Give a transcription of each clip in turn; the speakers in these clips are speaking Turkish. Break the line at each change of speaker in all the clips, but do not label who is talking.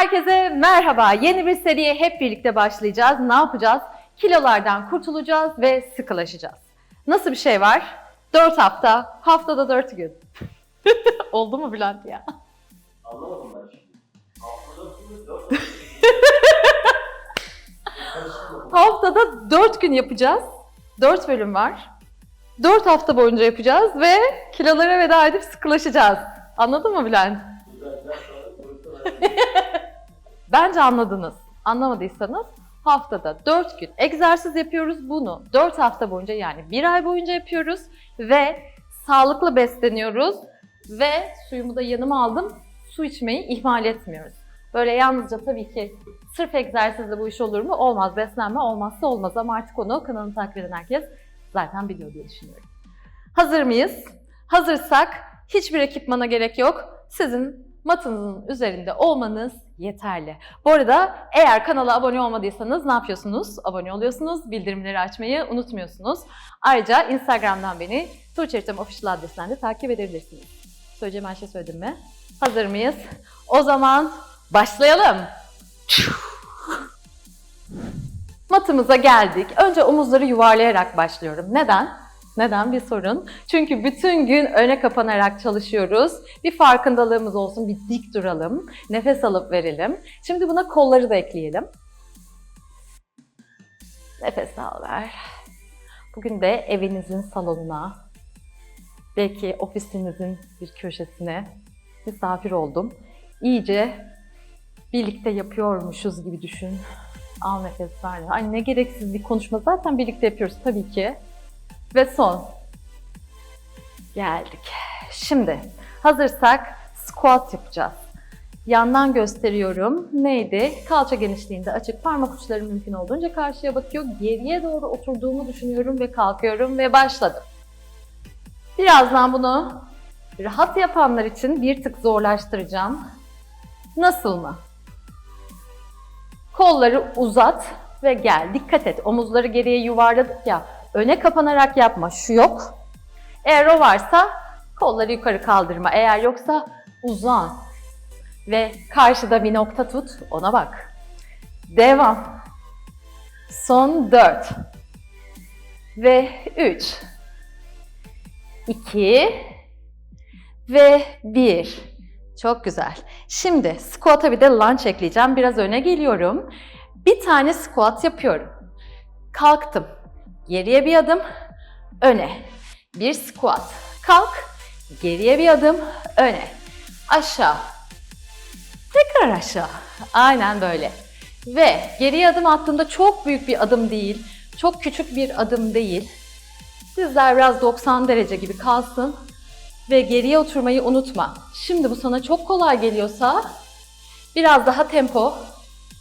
Herkese merhaba. Yeni bir seriye hep birlikte başlayacağız. Ne yapacağız? Kilolardan kurtulacağız ve sıkılaşacağız. Nasıl bir şey var? 4 hafta, haftada 4 gün. Oldu mu Bülent ya?
Anlamadım ben şimdi. Haftada bir dört Karıştırmadım.
Haftada 4 gün yapacağız. 4 bölüm var. 4 hafta boyunca yapacağız ve kilolara veda edip sıkılaşacağız. Anladın mı Bülent? Bence anladınız. Anlamadıysanız haftada 4 gün egzersiz yapıyoruz. Bunu 4 hafta boyunca yani 1 ay boyunca yapıyoruz ve sağlıklı besleniyoruz ve suyumu da yanıma aldım. Su içmeyi ihmal etmiyoruz. Böyle yalnızca tabii ki sırf egzersizle bu iş olur mu? Olmaz. Beslenme olmazsa olmaz ama artık onu kanalını takip eden herkes zaten biliyor diye düşünüyorum. Hazır mıyız? Hazırsak hiçbir ekipmana gerek yok. Sizin matınızın üzerinde olmanız yeterli. Bu arada eğer kanala abone olmadıysanız ne yapıyorsunuz? Abone oluyorsunuz, bildirimleri açmayı unutmuyorsunuz. Ayrıca Instagram'dan beni Tuğçe Eritem Official adresinden de takip edebilirsiniz. Söyleyeceğim her şey söyledim mi? Hazır mıyız? O zaman başlayalım. Matımıza geldik. Önce omuzları yuvarlayarak başlıyorum. Neden? Neden bir sorun? Çünkü bütün gün öne kapanarak çalışıyoruz. Bir farkındalığımız olsun, bir dik duralım. Nefes alıp verelim. Şimdi buna kolları da ekleyelim. Nefes al ver. Bugün de evinizin salonuna, belki ofisinizin bir köşesine misafir oldum. İyice birlikte yapıyormuşuz gibi düşün. Al nefes ver. Ay ne gereksiz bir konuşma. Zaten birlikte yapıyoruz tabii ki. Ve son. Geldik. Şimdi hazırsak squat yapacağız. Yandan gösteriyorum. Neydi? Kalça genişliğinde açık. Parmak uçlarım mümkün olduğunca karşıya bakıyor. Geriye doğru oturduğumu düşünüyorum ve kalkıyorum ve başladım. Birazdan bunu rahat yapanlar için bir tık zorlaştıracağım. Nasıl mı? Kolları uzat ve gel. Dikkat et. Omuzları geriye yuvarladık ya. Öne kapanarak yapma. Şu yok. Eğer o varsa kolları yukarı kaldırma. Eğer yoksa uzan. Ve karşıda bir nokta tut. Ona bak. Devam. Son 4. Ve 3. 2. Ve 1. Çok güzel. Şimdi squat'a bir de lunge ekleyeceğim. Biraz öne geliyorum. Bir tane squat yapıyorum. Kalktım. Geriye bir adım, öne. Bir squat. Kalk. Geriye bir adım, öne. Aşağı. Tekrar aşağı. Aynen böyle. Ve geriye adım attığımda çok büyük bir adım değil, çok küçük bir adım değil. Dizler biraz 90 derece gibi kalsın ve geriye oturmayı unutma. Şimdi bu sana çok kolay geliyorsa biraz daha tempo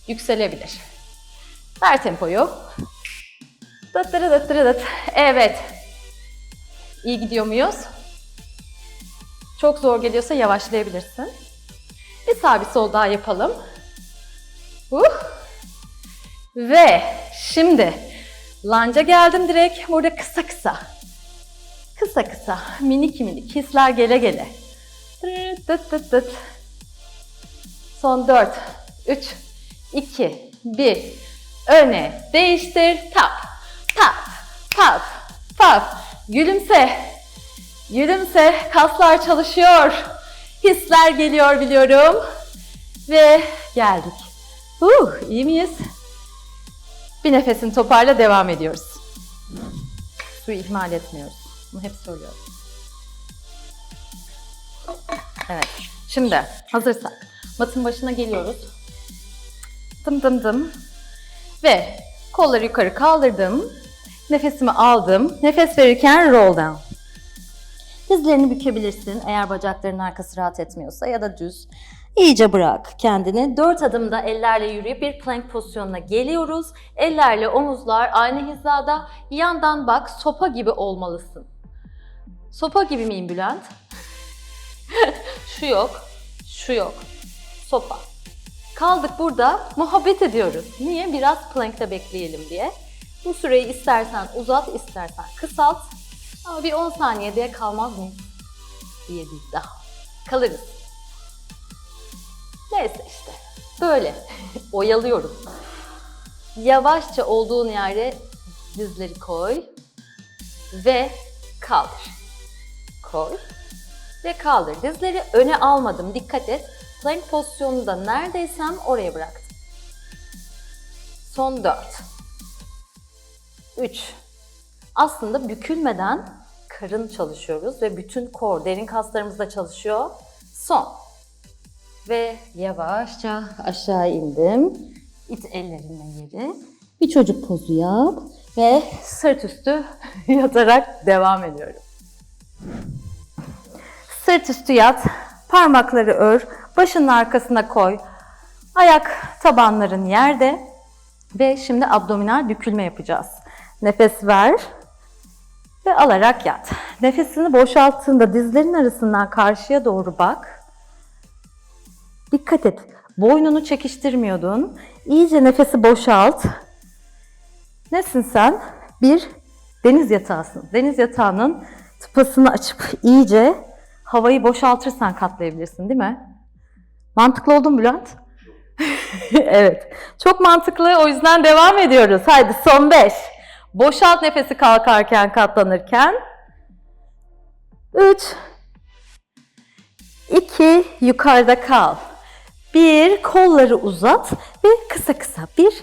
yükselebilir. Ver tempoyu. Dıt dıt. Evet. İyi gidiyor muyuz? Çok zor geliyorsa yavaşlayabilirsin. Bir sağ bir sol daha yapalım. Uh. Ve şimdi lanca geldim direkt. Burada kısa kısa. Kısa kısa, minik minik hisler gele gele. Dıt dıt dıt. Son 4, 3, 2, 1. Öne değiştir. Tap, tap, tap, tap. Gülümse. Gülümse. Kaslar çalışıyor. Hisler geliyor biliyorum. Ve geldik. Uh, iyi miyiz? Bir nefesini toparla devam ediyoruz. Suyu ihmal etmiyoruz. Bunu hep söylüyorum. Evet. Şimdi hazırsak matın başına geliyoruz. Dım dım dım. Ve kolları yukarı kaldırdım. Nefesimi aldım. Nefes verirken roll down. Dizlerini bükebilirsin eğer bacaklarının arkası rahat etmiyorsa ya da düz. İyice bırak kendini. Dört adımda ellerle yürüyüp bir plank pozisyonuna geliyoruz. Ellerle omuzlar aynı hizada. Yandan bak sopa gibi olmalısın. Sopa gibi miyim Bülent? şu yok, şu yok. Sopa. Kaldık burada muhabbet ediyoruz. Niye? Biraz plankta bekleyelim diye. Bu süreyi istersen uzat, istersen kısalt. Ama bir 10 saniye diye kalmaz mıyız? Diye değil daha. Kalırız. Neyse işte. Böyle oyalıyoruz. Yavaşça olduğun yerde dizleri koy ve kaldır. Koy ve kaldır. Dizleri öne almadım. Dikkat et. Plank pozisyonunda neredeysem oraya bıraktım. Son 4. 3. Aslında bükülmeden karın çalışıyoruz ve bütün kor, derin kaslarımız da çalışıyor. Son. Ve yavaşça aşağı indim. İt ellerimle yeri. Bir çocuk pozu yap ve sırt üstü yatarak devam ediyorum. Sırt üstü yat, parmakları ör, başının arkasına koy. Ayak tabanların yerde ve şimdi abdominal bükülme yapacağız. Nefes ver ve alarak yat. Nefesini boşalttığında dizlerin arasından karşıya doğru bak. Dikkat et. Boynunu çekiştirmiyordun. İyice nefesi boşalt. Nesin sen? Bir deniz yatağısın. Deniz yatağının tıpasını açıp iyice havayı boşaltırsan katlayabilirsin değil mi? Mantıklı oldun Bülent? evet. Çok mantıklı. O yüzden devam ediyoruz. Haydi son beş. Boşalt nefesi kalkarken, katlanırken. Üç. İki. Yukarıda kal. Bir. Kolları uzat ve kısa kısa. Bir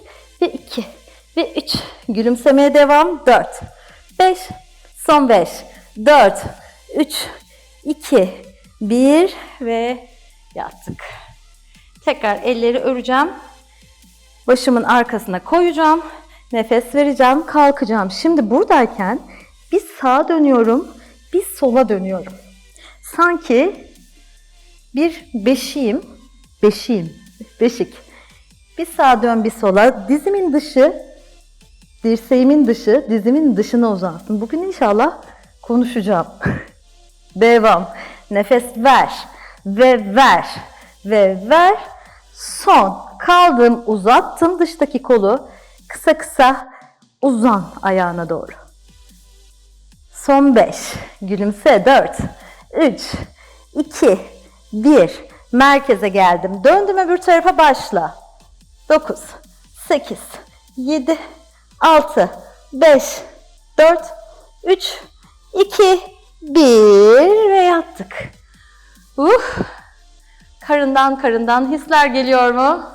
ve iki ve üç. Gülümsemeye devam. Dört. Beş. Son beş. Dört. Üç. iki, Bir ve yattık. Tekrar elleri öreceğim. Başımın arkasına koyacağım. Nefes vereceğim, kalkacağım. Şimdi buradayken bir sağa dönüyorum, bir sola dönüyorum. Sanki bir beşiğim, beşiğim, beşik. Bir sağa dön, bir sola. Dizimin dışı, dirseğimin dışı, dizimin dışına uzansın. Bugün inşallah konuşacağım. Devam. Nefes ver ve ver ve ver. Son. Kaldım, uzattım dıştaki kolu. Kısa kısa uzan ayağına doğru. Son 5. Gülümse 4. 3. 2. 1. Merkeze geldim. Döndüm öbür tarafa başla. 9. 8. 7. 6. 5. 4. 3. 2. 1 ve yattık. Uh. Karından karından hisler geliyor mu?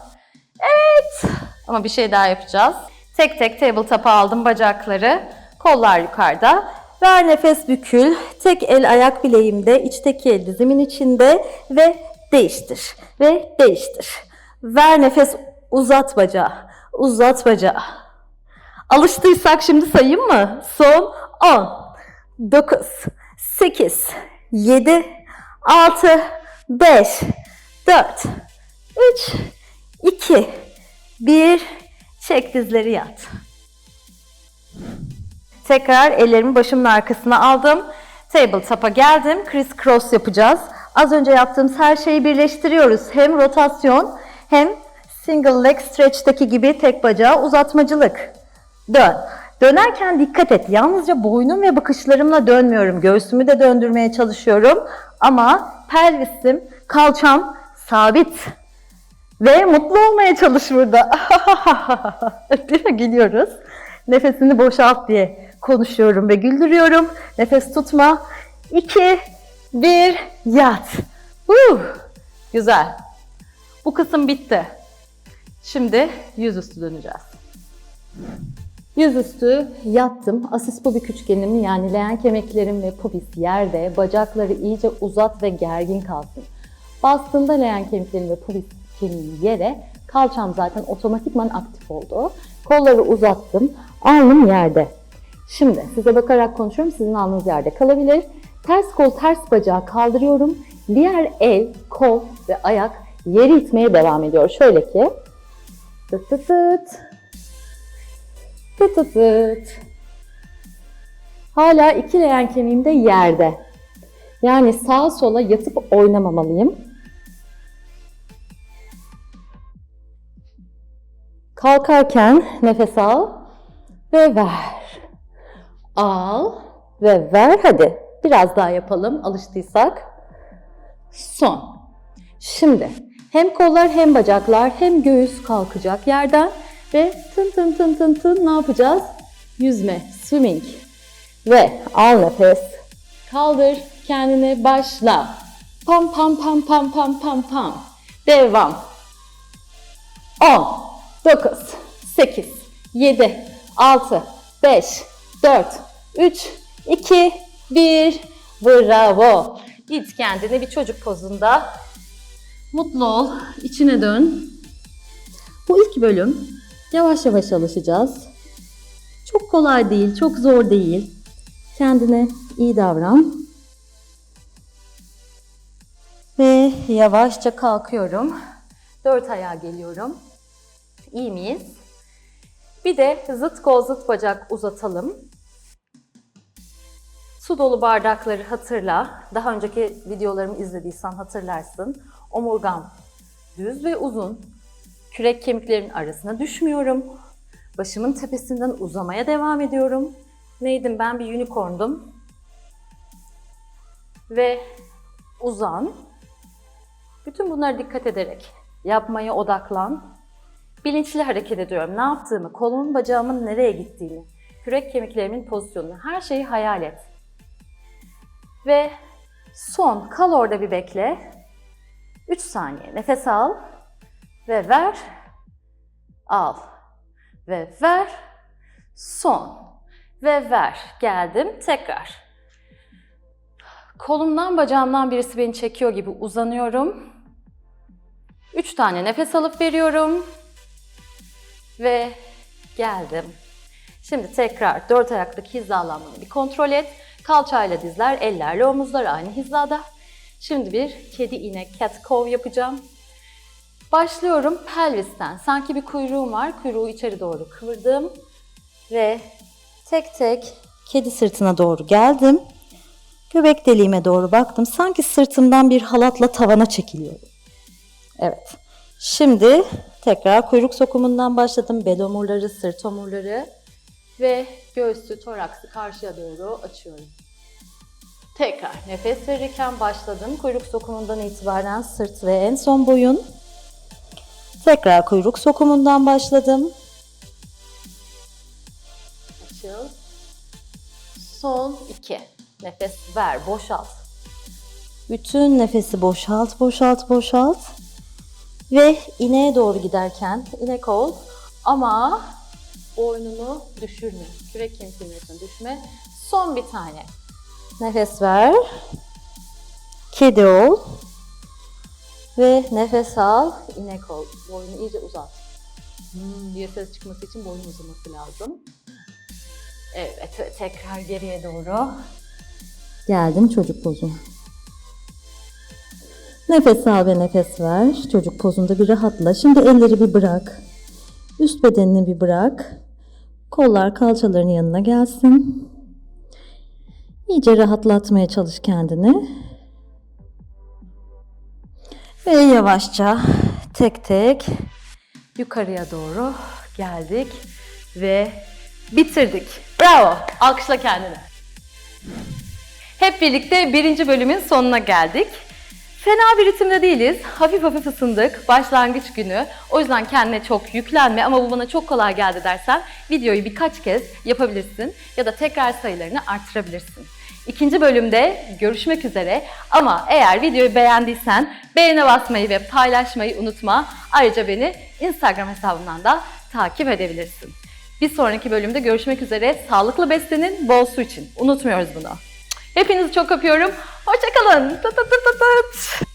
Evet. Ama bir şey daha yapacağız. Tek tek tabletop'a aldım bacakları. Kollar yukarıda. Ver nefes bükül. Tek el ayak bileğimde, içteki el dizimin içinde ve değiştir. Ve değiştir. Ver nefes uzat bacağı. Uzat bacağı. Alıştıysak şimdi sayayım mı? Son 10, 9, 8, 7, 6, 5, 4, 3, 2, 1. Çek dizleri yat. Tekrar ellerimi başımın arkasına aldım. Tabletop'a geldim. Criss cross yapacağız. Az önce yaptığımız her şeyi birleştiriyoruz. Hem rotasyon hem single leg stretch'teki gibi tek bacağı uzatmacılık. Dön. Dönerken dikkat et. Yalnızca boynum ve bakışlarımla dönmüyorum. Göğsümü de döndürmeye çalışıyorum. Ama pelvisim, kalçam sabit. Ve mutlu olmaya çalış burada. Değil mi? Gülüyoruz. Nefesini boşalt diye konuşuyorum ve güldürüyorum. Nefes tutma. 2, 1, yat. Uh, güzel. Bu kısım bitti. Şimdi yüzüstü döneceğiz. Yüzüstü yattım. Asis pubik üçgenim yani leğen kemiklerim ve pubis yerde. Bacakları iyice uzat ve gergin kalsın. Bastığımda leğen kemiklerim ve pubis kemiğim yere. Kalçam zaten otomatikman aktif oldu. Kolları uzattım. Alnım yerde. Şimdi size bakarak konuşuyorum. Sizin alnınız yerde kalabilir. Ters kol, ters bacağı kaldırıyorum. Diğer el, kol ve ayak yeri itmeye devam ediyor. Şöyle ki tıt tıt tıt tıt tıt tıt Hala iki leğen kemiğim de yerde. Yani sağa sola yatıp oynamamalıyım. Kalkarken nefes al ve ver. Al ve ver. Hadi biraz daha yapalım alıştıysak. Son. Şimdi Hem kollar hem bacaklar hem göğüs kalkacak yerden ve tın tın tın tın tın ne yapacağız? Yüzme, swimming. Ve al nefes. Kaldır kendini başla. Pam pam pam pam pam pam pam. Devam. 10, 9, 8, 7, 6, 5, 4, 3, 2, 1. Bravo. Git kendini bir çocuk pozunda. Mutlu ol. içine dön. Bu ilk bölüm. Yavaş yavaş alışacağız. Çok kolay değil, çok zor değil. Kendine iyi davran. Ve yavaşça kalkıyorum. Dört ayağa geliyorum. İyi miyiz? Bir de zıt kol zıt bacak uzatalım. Su dolu bardakları hatırla. Daha önceki videolarımı izlediysen hatırlarsın. Omurgam düz ve uzun. Kürek kemiklerimin arasına düşmüyorum. Başımın tepesinden uzamaya devam ediyorum. Neydim ben bir unicorndum. Ve uzan. Bütün bunlara dikkat ederek yapmaya odaklan. Bilinçli hareket ediyorum. Ne yaptığımı, kolumun bacağımın nereye gittiğini, kürek kemiklerimin pozisyonunu, her şeyi hayal et. Ve son, kal orada bir bekle. 3 saniye nefes al ve ver. Al ve ver. Son ve ver. Geldim tekrar. Kolumdan bacağımdan birisi beni çekiyor gibi uzanıyorum. 3 tane nefes alıp veriyorum. Ve geldim. Şimdi tekrar dört ayaktaki hizalanmanı bir kontrol et. Kalçayla dizler, ellerle omuzlar aynı hizada. Şimdi bir kedi inek cat cow yapacağım. Başlıyorum pelvisten. Sanki bir kuyruğum var. Kuyruğu içeri doğru kıvırdım. Ve tek tek kedi sırtına doğru geldim. Göbek deliğime doğru baktım. Sanki sırtımdan bir halatla tavana çekiliyorum. Evet. Şimdi tekrar kuyruk sokumundan başladım. Bel omurları, sırt omurları ve göğsü, toraksı karşıya doğru açıyorum. Tekrar nefes verirken başladım. Kuyruk sokumundan itibaren sırt ve en son boyun. Tekrar kuyruk sokumundan başladım. Açıl. Son iki. Nefes ver, boşalt. Bütün nefesi boşalt, boşalt, boşalt. Ve ineğe doğru giderken inek ol ama boynunu düşürme. Kürek kemiklerine düşme. Son bir tane. Nefes ver. Kedi ol. Ve nefes al. inek ol. Boynu iyice uzat. Hmm, diye ses çıkması için boyun uzaması lazım. Evet ve tekrar geriye doğru. Geldim çocuk pozu. Nefes al ve nefes ver. Çocuk pozunda bir rahatla. Şimdi elleri bir bırak. Üst bedenini bir bırak. Kollar kalçaların yanına gelsin. İyice rahatlatmaya çalış kendini. Ve yavaşça tek tek yukarıya doğru geldik ve bitirdik. Bravo! Alkışla kendini. Hep birlikte birinci bölümün sonuna geldik. Fena bir ritimde değiliz. Hafif hafif ısındık. Başlangıç günü. O yüzden kendine çok yüklenme ama bu bana çok kolay geldi dersen videoyu birkaç kez yapabilirsin ya da tekrar sayılarını arttırabilirsin. İkinci bölümde görüşmek üzere ama eğer videoyu beğendiysen beğene basmayı ve paylaşmayı unutma. Ayrıca beni Instagram hesabımdan da takip edebilirsin. Bir sonraki bölümde görüşmek üzere. Sağlıklı beslenin, bol su için. Unutmuyoruz bunu. Hepinizi çok öpüyorum. Hoşçakalın. Tut tut tut tut.